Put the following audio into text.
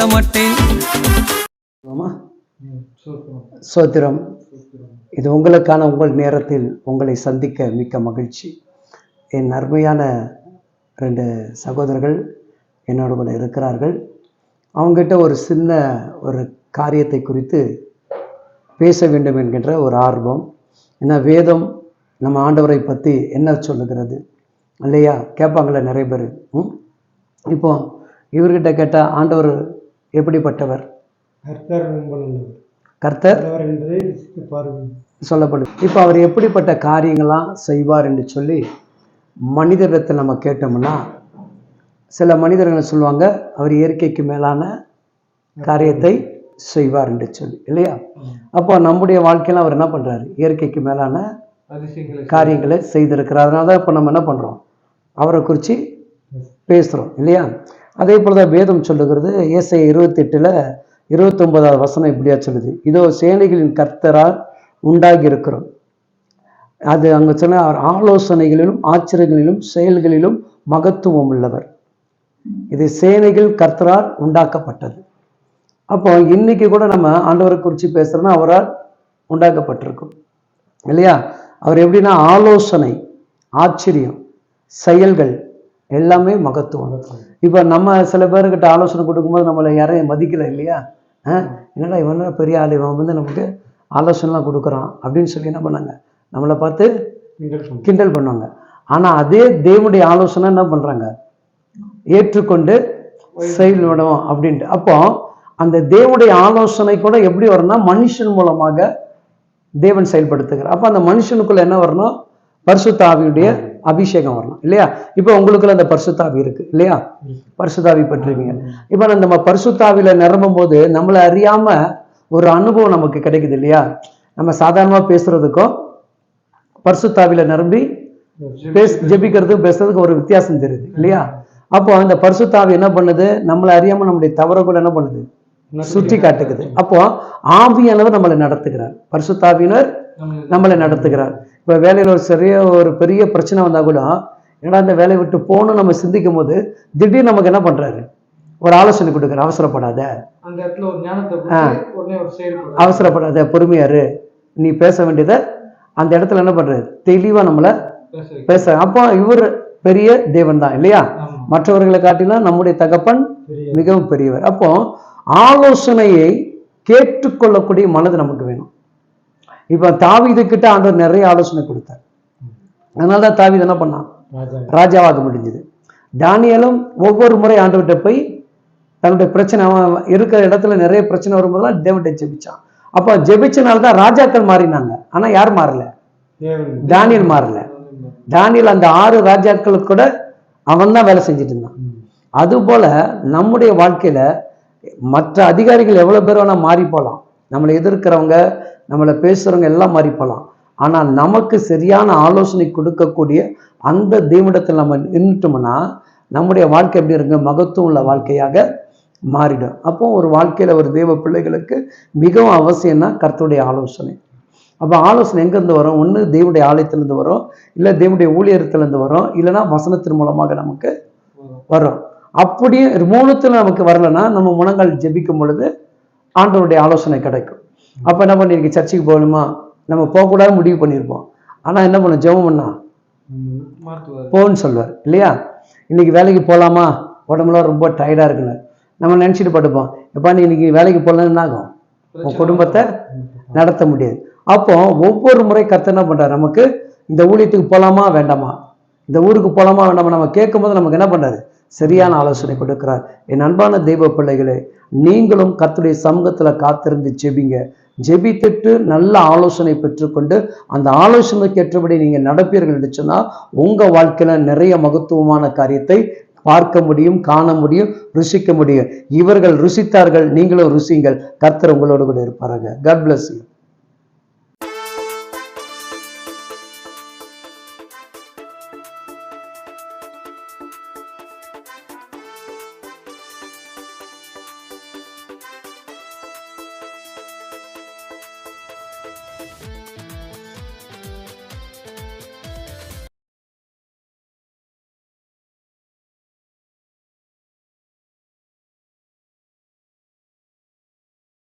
சொல்ல மாட்டேன். சோத்திரம். இது உங்களுக்கான உங்கள் நேரத்தில் உங்களை சந்திக்க மிக்க மகிழ்ச்சி. என் அருமையான ரெண்டு சகோதரர்கள் என்னோட கூட இருக்கிறார்கள். அவங்ககிட்ட ஒரு சின்ன ஒரு காரியத்தை குறித்து பேச வேண்டும் என்கின்ற ஒரு ஆர்வம். ஏன்னா வேதம் நம்ம ஆண்டவரை பற்றி என்ன சொல்லுகிறது? இல்லையா? கேட்பாங்களே நிறைய பேர். ம்? இப்போ இவர்கிட்ட கேட்டால் ஆண்டவர் எப்படிப்பட்டவர்? கர்த்தர் உங்கள் நல்லவர் கர்த்தர் பாருங்கள் சொல்லப்படுது இப்போ அவர் எப்படிப்பட்ட காரியங்களாம் செய்வார் என்று சொல்லி மனிதரிடத்தில் நம்ம கேட்டோம்னா சில மனிதர்கள் சொல்லுவாங்க அவர் இயற்கைக்கு மேலான காரியத்தை செய்வார் என்று சொல்லி இல்லையா? அப்போ நம்முடைய வாழ்க்கையில அவர் என்ன பண்றாரு? இயற்கைக்கு மேலான காரியங்களை செய்திருக்கிறார். அதனால தான் இப்போ நம்ம என்ன பண்றோம்? அவரை குறித்து பேசுகிறோம் இல்லையா? அதே போல தான் வேதம் சொல்லுகிறது. ஏசை இருபத்தெட்டில் இருபத்தொன்பதாவது வசனம் இப்படியா சொல்லுது. இதோ சேனைகளின் கர்த்தரால் உண்டாகி இருக்கிறோம் அது அங்கே சொன்ன அவர் ஆலோசனைகளிலும் ஆச்சரியங்களிலும் செயல்களிலும் மகத்துவம் உள்ளவர். இது சேனைகள் கர்த்தரால் உண்டாக்கப்பட்டது. அப்போ இன்னைக்கு கூட நம்ம ஆண்டவரை குறித்து பேசுகிறோன்னா அவரால் உண்டாக்கப்பட்டிருக்கும். இல்லையா? அவர் எப்படின்னா ஆலோசனை ஆச்சரியம் செயல்கள் எல்லாமே மகத்துவம். இப்போ நம்ம சில பேர்கிட்ட ஆலோசனை கொடுக்கும்போது நம்மளை யாரையும் மதிக்கல இல்லையா? என்னடா இவன் பெரிய ஆள்? இவன் வந்து நமக்கு ஆலோசனைலாம் கொடுக்குறான் அப்படின்னு சொல்லி என்ன பண்ணாங்க? நம்மளை பார்த்து கிண்டல் பண்ணுவாங்க. ஆனால் அதே தேவனுடைய ஆலோசனை என்ன பண்ணுறாங்க ஏற்றுக்கொண்டு செயல்படும் அப்படின்ட்டு. அப்போ அந்த தேவனுடைய ஆலோசனை கூட எப்படி வரும்னா மனுஷன் மூலமாக தேவன் செயல்படுத்துகிறார். அப்போ அந்த மனுஷனுக்குள்ள என்ன வரணும்? பரிசுத்த ஆவியுடைய அபிஷேகம் வரணும் இல்லையா? இப்போ உங்களுக்குள்ள அந்த பரிசுத்தாவி இருக்கு இல்லையா? பரிசுத்தாவி பற்றிருக்கீங்க இப்போ நம்ம பரிசுத்தாவில நிரம்பும் போது நம்மளை அறியாம ஒரு அனுபவம் நமக்கு கிடைக்குது இல்லையா? நம்ம சாதாரணமா பேசுறதுக்கும் பரிசுத்தாவில நிரம்பி பேச ஜெபிக்கிறது பேசுறதுக்கு ஒரு வித்தியாசம் தெரியுது இல்லையா? அப்போ அந்த பரிசுத்தாவி என்ன பண்ணுது? நம்மளை அறியாம நம்முடைய தவறை கூட என்ன பண்ணுது? சுட்டி காட்டுக்குது. அப்போ ஆவியானவர் நம்மளை நடத்துகிறார். பரிசுத்தாவியினர் நம்மளை நடத்துகிறார். இப்போ வேலையில் ஒரு சரியா ஒரு பெரிய பிரச்சனை வந்தா கூட என்னடா இந்த வேலையை விட்டு போகணும் நம்ம சிந்திக்கும் போது திடீர்னு நமக்கு என்ன பண்றாரு? ஒரு ஆலோசனை கொடுக்குற அவசரப்படாத. அந்த இடத்துல ஒரு ஞானத்தை அவசரப்படாத பொறுமையாரு. நீ பேச வேண்டியதை அந்த இடத்துல என்ன பண்றாரு? தெளிவா நம்மளை பேச அப்போ இவர் பெரிய தேவன் தான் இல்லையா? மற்றவர்களை காட்டிலும் நம்முடைய தகப்பன் மிகவும் பெரியவர். அப்போ ஆலோசனையை கேட்டுக்கொள்ளக்கூடிய மனது நமக்கு வேணும். இப்ப தாவீது கிட்ட ஆண்டவர் நிறைய ஆலோசனை கொடுத்தார். அதனால தான் தாவீது என்ன பண்ணான்? ராஜா ராஜாவாக முடிஞ்சது. தானியலும் ஒவ்வொரு முறை ஆண்டவர்கிட்ட போய் தன்னுடைய பிரச்சனை அவன் இருக்கிற இடத்துல நிறைய பிரச்சனை வரும்போதெல்லாம் தேவன்கிட்ட ஜெபிச்சான். அப்போ ஜெபிச்சனால தான் ராஜாக்கள் மாறினாங்க. ஆனா யார் மாறல? தானியல் மாறல. தானியல் அந்த ஆறு ராஜாக்களுக்கு கூட அவன் தான் வேலை செஞ்சுட்டு இருந்தான். அதுபோல நம்முடைய வாழ்க்கையில மற்ற அதிகாரிகள் எவ்வளவு பேர் வேணா மாறி போகலாம் நம்மளை எதிர்க்கிறவங்க நம்மளை பேசுகிறவங்க எல்லாம் மாறி போகலாம் ஆனால் நமக்கு சரியான ஆலோசனை கொடுக்கக்கூடிய அந்த தெய்வடத்தில் நம்ம நின்றுட்டோம்னா நம்முடைய வாழ்க்கை எப்படி இருக்கு மகத்துவம் உள்ள வாழ்க்கையாக மாறிடும். அப்போ ஒரு வாழ்க்கையில் ஒரு தெய்வ பிள்ளைகளுக்கு மிகவும் அவசியம்னா கர்த்தருடைய ஆலோசனை. அப்போ ஆலோசனை எங்கேருந்து வரும்? ஒன்று தேவனுடைய ஆலயத்திலேருந்து வரும். இல்லை தேவனுடைய ஊழியத்திலேருந்து வரும். இல்லைன்னா வசனத்தின் மூலமாக நமக்கு வரும். அப்படியே மூலத்தில் நமக்கு வரலைன்னா நம்ம முனங்கள் ஜெபிக்கும் பொழுது ஆண்டவருடைய ஆலோசனை கிடைக்கும். அப்போ என்ன பண்ணிருக்கு சர்ச்சுக்கு போகணுமா? நம்ம போகக்கூடாது முடிவு பண்ணியிருப்போம் ஆனால் என்ன பண்ணும் ஜெபம் பண்ணா? போன்னு சொல்லுவார். இல்லையா? இன்னைக்கு வேலைக்கு போகலாமா உடம்புலாம் ரொம்ப டயர்டாக இருக்குன்னு. நம்ம நினச்சிட்டு படுப்போம். எப்பா நீ இன்னைக்கு வேலைக்கு போகலன்னு ஆகும்? உன் குடும்பத்தை நடத்த முடியாது. அப்போ ஒவ்வொரு முறை கர்த்தர் என்ன பண்றாரு? நமக்கு இந்த ஊழியத்துக்கு போகலாமா வேண்டாமா? இந்த ஊருக்கு போகலாமா வேண்டாமா? நம்ம கேட்கும்போது நமக்கு என்ன பண்றாரு? சரியான ஆலோசனை கொடுக்கிறார். என் அன்பான தெய்வ பிள்ளைகளே நீங்களும் கர்த்தருடைய சமூகத்துல காத்திருந்து ஜெபிங்க. ஜெபித்துட்டு நல்ல ஆலோசனை பெற்றுக்கொண்டு அந்த ஆலோசனைக்கு ஏற்றபடி நீங்கள் நடப்பீர்கள் என்று உங்கள் வாழ்க்கையில் நிறைய மகத்துவமான காரியத்தை பார்க்க முடியும் காண முடியும் ருசிக்க முடியும். இவர்கள் ருசித்தார்கள் நீங்களும் ருசிங்கள் கர்த்தர் உங்களோடு கூட இருப்பாருங்க காட் பிளஸ் யூ